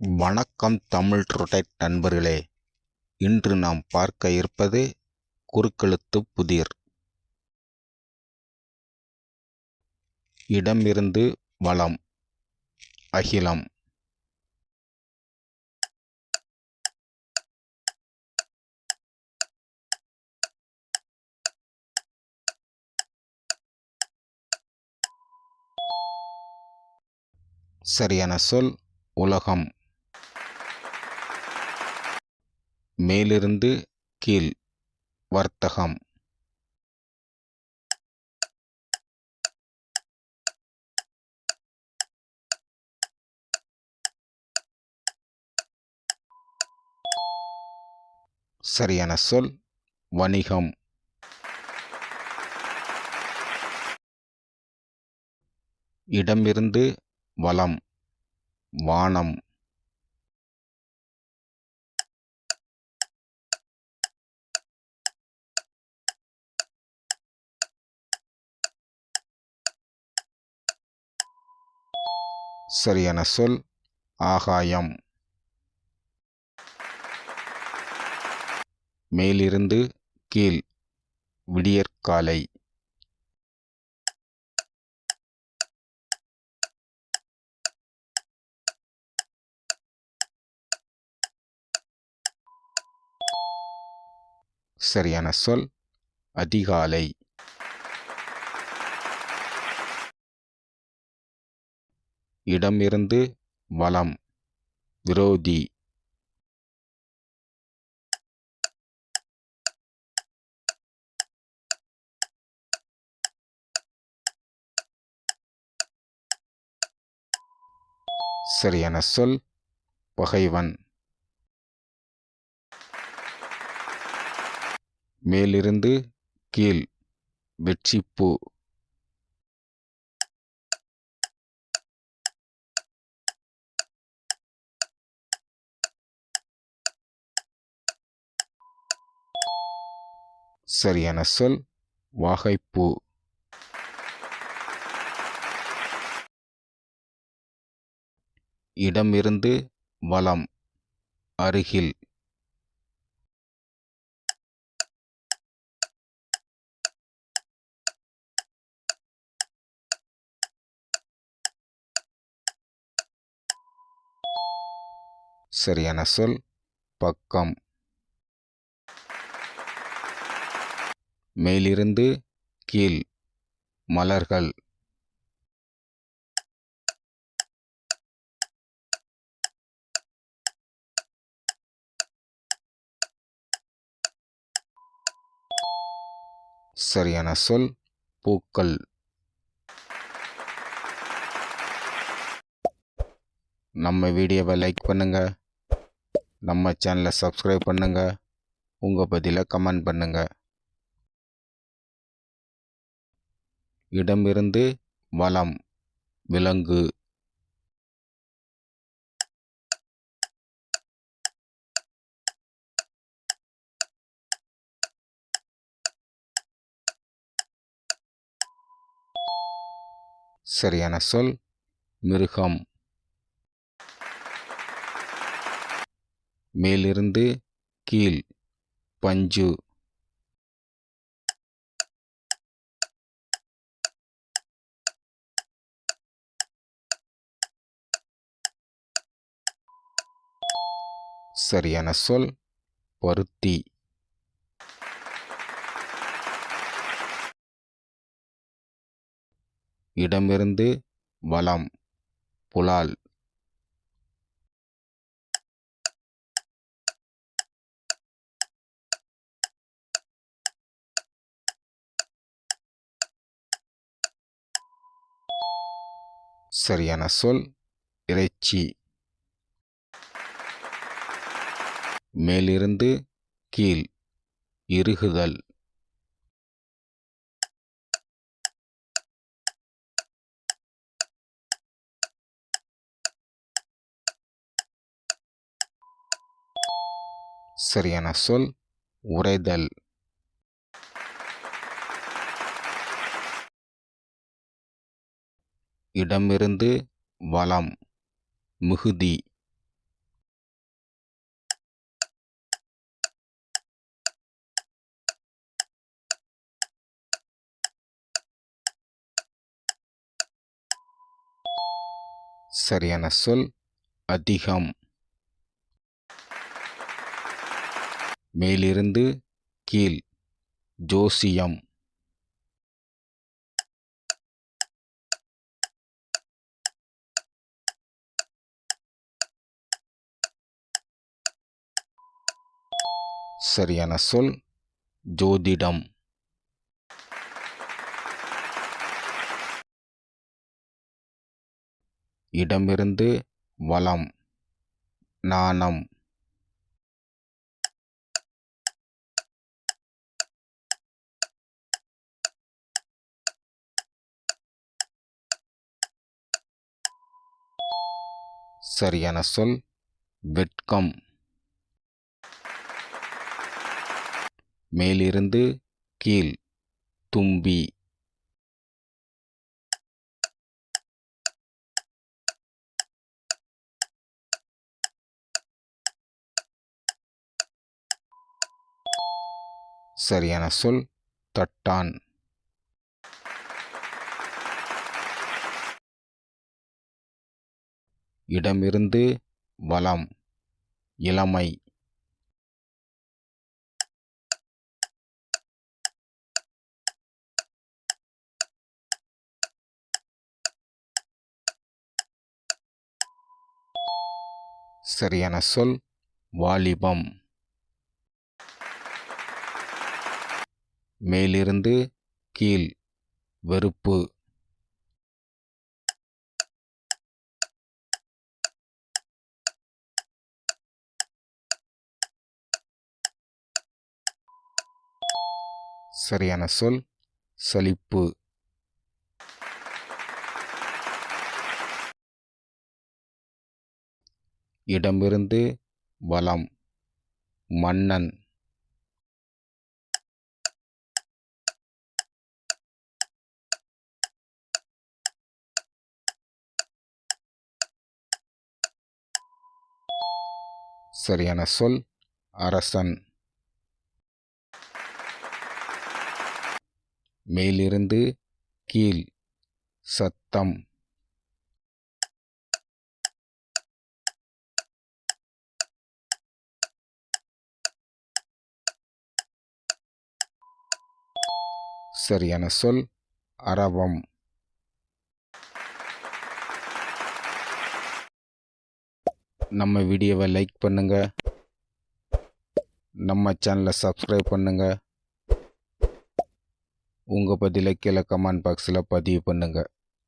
வணக்கம் தமிழ் ரொட்டைட் நண்பர்களே. இன்று நாம் பார்க்க இருப்பது குறுக்கெழுத்து புதிர். இடமிருந்து வலம் அகிலம். சரியான சொல் உலகம். மேலிருந்து கீழ் வர்த்தகம். சரியான சொல் வணிகம். இடமிருந்து வலம் வானம். சரியான சொல் ஆகாயம். மேலிருந்து கீழ் விடியற்காலை. சரியான சொல் அதிகாலை. இடமிருந்து வலம். விரோதி. சரியான சொல் பகைவன். மேலிருந்து கீழ். வெற்றிப்பூ. சரியான சொல் வாகைப்பூ. இடமிருந்து வலம் அருகில். சரியான சொல் பக்கம். மேலிருந்து கீழ் மலர்கள். சரியான சொல் பூக்கள். நம்ம வீடியோவை லைக் பண்ணுங்கள் நம்ம சேனலை சப்ஸ்கிரைப் பண்ணுங்கள் உங்கள் பதிலை கமெண்ட் பண்ணுங்கள் இடமிருந்து வலம் விலங்கு. சரியான சொல் மிருகம். மேலிருந்து கீழ் பஞ்சு. சரியான சொல் பருத்தி. இடமிருந்து வலம் புலால். சரியான சொல் இறைச்சி. மேலிருந்து கீழ் இறுகுதல். சரியான சொல் உரைதல். இடமிருந்து வளம் மிகுதி. சரியான சொல் அதிகம். மேலிருந்து கீழ் ஜோசியம். சரியான சொல் ஜோதிடம். இடமிருந்து வலம் நாணம் சரியான சொல் வெட்கம். மேலிருந்து கீழ் தும்பி. சரியான சொல் தட்டான். இடமிருந்து வளம் இளமை. சரியான சொல் வாலிபம். மேலிருந்து கீழ் வெறுப்பு. சரியான சொல் சலிப்பு. இடமிருந்து வலம் மன்னன். சரியான சொல் அரசன். மேலிருந்து கீழ் சத்தம். சரியான சொல் அரவம். நம்ம வீடியோவை லைக் பண்ணுங்கள் நம்ம சேனலை சப்ஸ்கிரைப் பண்ணுங்கள் உங்கள் பதிலை கீழே கமெண்ட் பாக்ஸில் பதிவு பண்ணுங்கள்